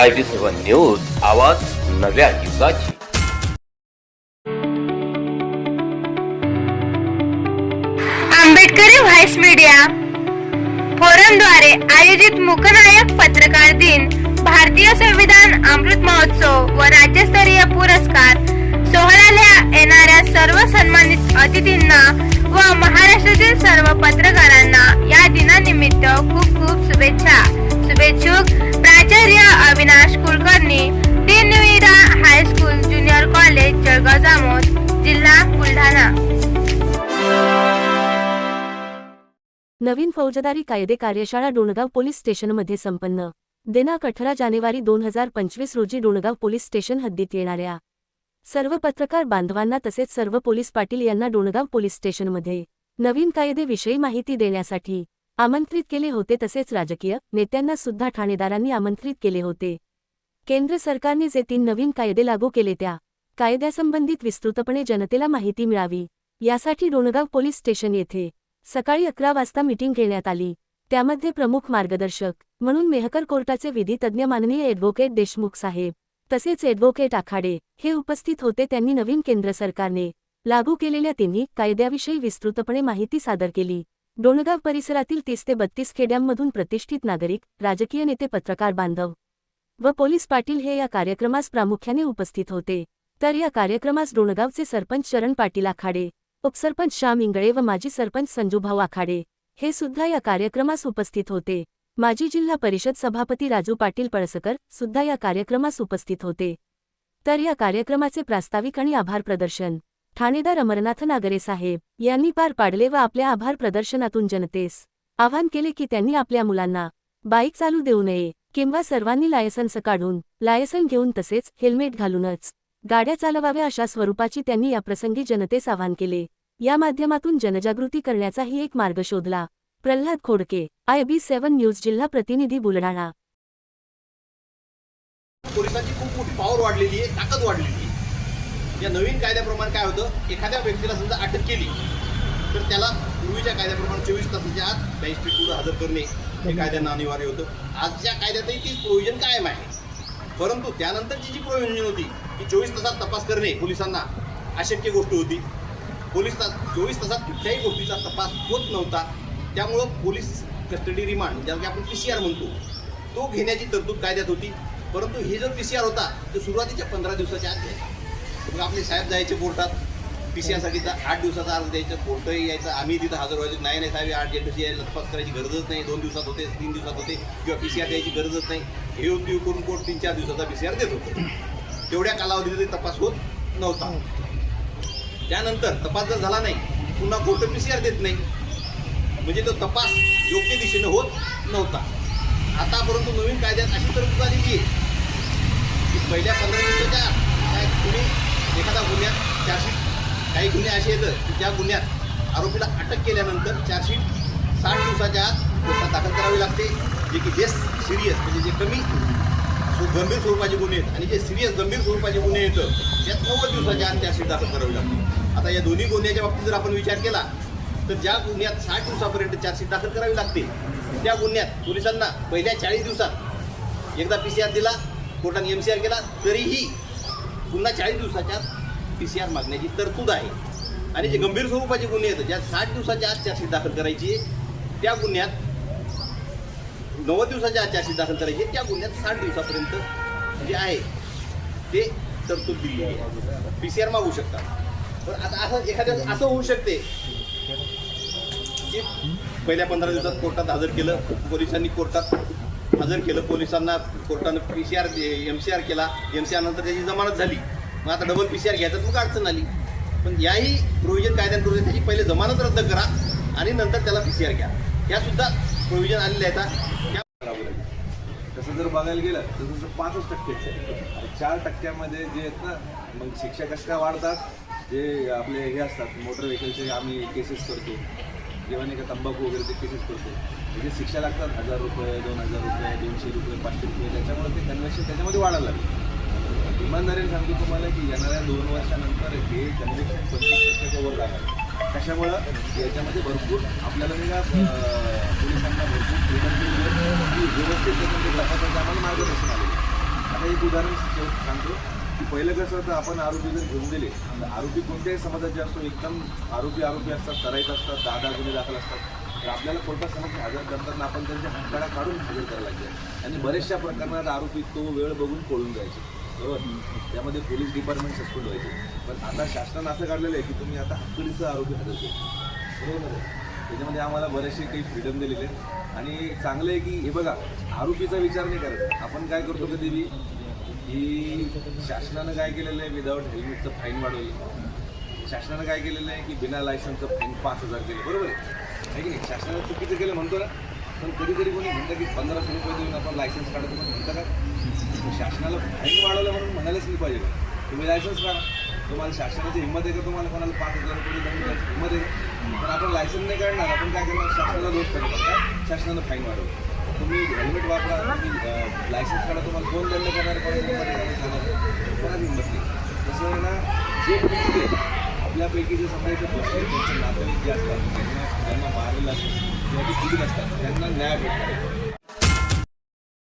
I B seven news आवाज नव्या युगाची. आंबेडकरी व्हाईस मीडिया. फोरमद्वारे आयोजित मुकनायक पत्रकार दिन भारतीय संविधान अमृत महोत्सव व राज्यस्तरीय पुरस्कार सोहळ्याला येणाऱ्या सर्व सन्मानित अतिथींना व महाराष्ट्रातील सर्व पत्रकारांना या दिनानिमित्त खूप खूप शुभेच्छा. शुभेच्छुक प्राचार्य Avinash Kulkarni Dinvira high school junior college Jalgaon Jamod जिल्हा बुलढाणा नवीन फौजदारी कायदे कार्यशाळा डोणगाव पोलीस स्टेशनमध्ये संपन्न. दिनांक अठरा जानेवारी दोन हजार पंचवीस रोजी डोणगाव पोलीस स्टेशन हद्दीत येणाऱ्या. सर्व पत्रकार बांधवांना तसेच सर्व पोलीस पाटील यांना डोणगाव पोलीस स्टेशनमध्ये नवीन कायदेविषयी माहिती देण्यासाठी आमंत्रित केले होते तसेच राजकीय नेत्यांना सुद्धा ठाणेदारांनी आमंत्रित केले होते. केंद्र सरकारने जे तीन नवीन कायदे लागू केले त्या कायद्यासंबंधित विस्तृतपणे जनतेला माहिती मिळावी यासाठी डोणगाव पोलीस स्टेशन येथे सकाळी अकरा वाजता मीटिंग घेण्यात आली. त्यामध्ये प्रमुख मार्गदर्शक म्हणून मेहकर कोर्टाचे विधी तज्ज्ञ माननीय ॲडव्होकेट देशमुख साहेब तसेच ॲडव्होकेट आखाडे हे उपस्थित होते. त्यांनी नवीन केंद्र सरकारने लागू केलेल्या तिन्ही कायद्याविषयी विस्तृतपणे माहिती सादर केली. डोणगाव परिसरातील तीस ते बत्तीस खेड्यांमधून प्रतिष्ठित नागरिक राजकीय नेते पत्रकार बांधव व पोलीस पाटील हे या कार्यक्रमास प्रामुख्याने उपस्थित होते. तर या कार्यक्रमास डोणगावचे सरपंच शरण पाटील आखाडे उपसरपंच श्याम इंगळे व माजी सरपंच संजूभाऊ आखाडे हे सुद्धा या कार्यक्रमास उपस्थित होते. माजी जिल्हा परिषद सभापती राजू पाटील पळसकर सुद्धा या कार्यक्रमास उपस्थित होते. तर या कार्यक्रमाचे प्रास्ताविक आणि आभार प्रदर्शन ठाणेदार अमरनाथ नागरे साहेब यांनी पार पाडले व आपल्या आभार प्रदर्शनातून जनतेस आवाहन केले की त्यांनी आपल्या मुलांना बाईक चालू देऊ नये किंवा सर्वांनी लायसन्स काढून लायसन घेऊन तसेच हेल्मेट घालूनच गाड्या चालवाव्या अशा स्वरूपाची त्यांनी याप्रसंगी जनतेस आवाहन केले. या माध्यमातून जनजागृती करण्याचाही एक मार्ग शोधला. Pralhad Khodke I B seven news जिल्हा प्रतिनिधी बुलढाणा. पोलिसांची खूप मोठी पॉवर वाढलेली आहे ताकद वाढलेली आहे. या नवीन कायद्याप्रमाणे काय होतं? एखाद्या व्यक्तीला समजा अटक केली तर त्याला पूर्वीच्या कायद्याप्रमाणे चोवीस तासाच्या आत मॅजिस्ट्रेट पुढे हजर करणे हे कायद्यांना अनिवार्य होतं. आजच्या कायद्यातही तीच प्रोव्हिजन कायम आहे. परंतु त्यानंतरची जी प्रोव्हिजन होती की चोवीस तासात तपास करणे पोलिसांना अशक्य गोष्ट होती. पोलीस तास चोवीस तासात कुठल्याही गोष्टीचा तपास होत नव्हता. त्यामुळं पोलीस कस्टडी रिमांड ज्याला की आपण पी सी आर म्हणतो तो घेण्याची तरतूद कायद्यात होती. परंतु हे जो पी सी आर होता तो सुरुवातीच्या पंधरा दिवसाच्या आत घ्यायचा. मग आपले साहेब जायचे कोर्टात पी सी आरसाठी आठ दिवसाचा अर्ज द्यायचा कोर्टही यायचं. आम्ही तिथं हजर व्हायचो. नाही नाही साहेब आठ डेटची यायला तपास करायची गरजच नाही. दोन दिवसात होते तीन दिवसात होते. किंवा पी सी आर द्यायची गरजच नाही. हे होती करून कोर्ट तीन चार दिवसाचा पी सी आर देत होतो. तेवढ्या कालावधीत तपास होत नव्हता. त्यानंतर तपास जर झाला नाही पुन्हा कोर्ट पी सी आर देत नाही. म्हणजे तो तपास योग्य दिशेनं होत नव्हता. आता परंतु नवीन कायद्यात अशी तरतूद आलेली आहे. की पहिल्या पंधरा दिवसाच्या तुम्ही चार्जशीट काही गुन्हे असे येतं की त्या गुन्ह्यात आरोपीला अटक केल्यानंतर चार्जशीट साठ दिवसाच्या आत कोर्टात दाखल करावी लागते. जे की जे सिरियस म्हणजे जे कमी गंभीर स्वरूपाचे गुन्हे आहेत आणि जे सिरियस गंभीर स्वरूपाचे गुन्हे येतं त्यात नव्वद दिवसाच्या आत चार्जशीट दाखल करावी लागते. आता या दोन्ही गुन्ह्याच्या बाबतीत जर आपण विचार केला तर ज्या गुन्ह्यात साठ दिवसापर्यंत चार्जशीट दाखल करावी लागते त्या गुन्ह्यात पोलिसांना पहिल्या चाळीस दिवसात एकदा पी सी आर दिला कोर्टाने एम सी आर केला तरीही पुन्हा चाळीस दिवसाच्या पी सी आर मागण्याची तरतूद आहे. आणि जे गंभीर स्वरूपाचे गुन्हे आहेत ज्या साठ दिवसाच्या आत चार्जशीट दाखल करायची आहे त्या गुन्ह्यात नव्वद दिवसाच्या आत चार्जशीट दाखल करायची आहे त्या गुन्ह्यात साठ दिवसापर्यंत जे आहे ते तरतूद दिली आहे. पी सी आर मागू शकतात. पण आता असं एखाद्या असं होऊ शकते की पहिल्या पंधरा दिवसात कोर्टात हजर केलं पोलिसांनी कोर्टात हजर केलं पोलिसांना कोर्टानं P C R M C R केला एम सी आर नंतर त्याची जमानत झाली. मग आता डबल पी सी आर घ्यायचं मग अडचण आली. पण याही प्रोव्हिजन कायद्यांकडून त्याची पहिले जमानत रद्द करा आणि नंतर त्याला पी सी आर घ्या. यासुद्धा प्रोव्हिजन आलेल्या आहेत. तसं जर बघायला गेलं तर तुमचं पाचच टक्केच आहे चार टक्क्यामध्ये जे आहेत ना मग शिक्षा कशा काय वाढतात? जे आपले हे असतात मोटर व्हेकलचे आम्ही केसेस करतो. जेव्हा नाही का तंबाखू वगैरे ते केसेस करतो. म्हणजे शिक्षा लागतात हजार रुपये दोन हजार रुपये दोनशे रुपये पाचशे रुपये त्याच्यामुळे ते कन्व्हेन्शन त्याच्यामध्ये वाढायला लागलं. इमानदारीने सांगतो तुम्हाला की येणाऱ्या दोन वर्षानंतर हे जनरेशन पंचवीस टक्क्याच्या लागणार त्याच्यामुळं याच्यामध्ये भरपूर आपल्याला मी का पोलिसांना भरपूर freedom की व्यवस्थित त्याच्यामध्ये तपासाचं आम्हाला मार्गदर्शन आलेलं आता एक उदाहरण सांगतो की पहिलं कसं होतं आपण आरोपी जर घेऊन दिले आरोपी कोणत्याही समाजाचे असतो एकदम आरोपी आरोपी असतात करायचं असतात दहा दहा गुन्हे दाखल असतात. तर आपल्याला कोर्टासमोर हजर करताना आपण त्यांच्या हक्काला काढून हजर करायला लागेल. आणि बऱ्याचशा प्रकरणात आरोपी तो वेळ बघून पळून जायचे. बरोबर? त्यामध्ये पोलीस डिपार्टमेंट सस्पेंड व्हायचे. पण आता शासनानं असं काढलेलं आहे की तुम्ही आता हक्कडीचं आरोपी हजर बरोबर त्याच्यामध्ये आम्हाला बरेचसे काही फ्रीडम दिलेले आहेत. आणि चांगलं आहे की हे बघा आरोपीचा विचार नाही करत. आपण काय करतो कधी बी की शासनानं काय केलेलं आहे विदाऊट हेल्मेटचं फाईन वाढवलं. शासनानं काय केलेलं आहे की बिना लायसन्सचं फाईन पाच हजार केलं बरोबर आहे? की नाही? शासनानं चुकीचं केलं म्हणतो ना. पण कधीतरी कोणी म्हणतं की पंधराशे रुपये देऊन आपण लायसन्स काढतो पण म्हणतं का? मग शासनाला फाईन वाढवलं म्हणून म्हणायलाच नाही पाहिजे. तुम्ही लायसन्स काढा. तुम्हाला शासनाची हिंमत आहे का तुम्हाला कोणाला पाच हजार रुपये दंड हिंमत आहे? पण आपण लायसन्स नाही काढणार आपण काय करणार? शासनाला दोष करणार. काय शासनानं फाईन वाढवलं. तुम्ही हेल्मेट वापरा तुम्ही लायसन्स काढा तुम्हाला दोन दंड करणार कोणाला हिंमत नाही. तसं आहे ना जे आपल्यापैकी जे समजा नातेवाईक जे असतात त्यांना त्यांना मारलेलं असतं किंवा जे पीडित असतात त्यांना न्याय भेटणार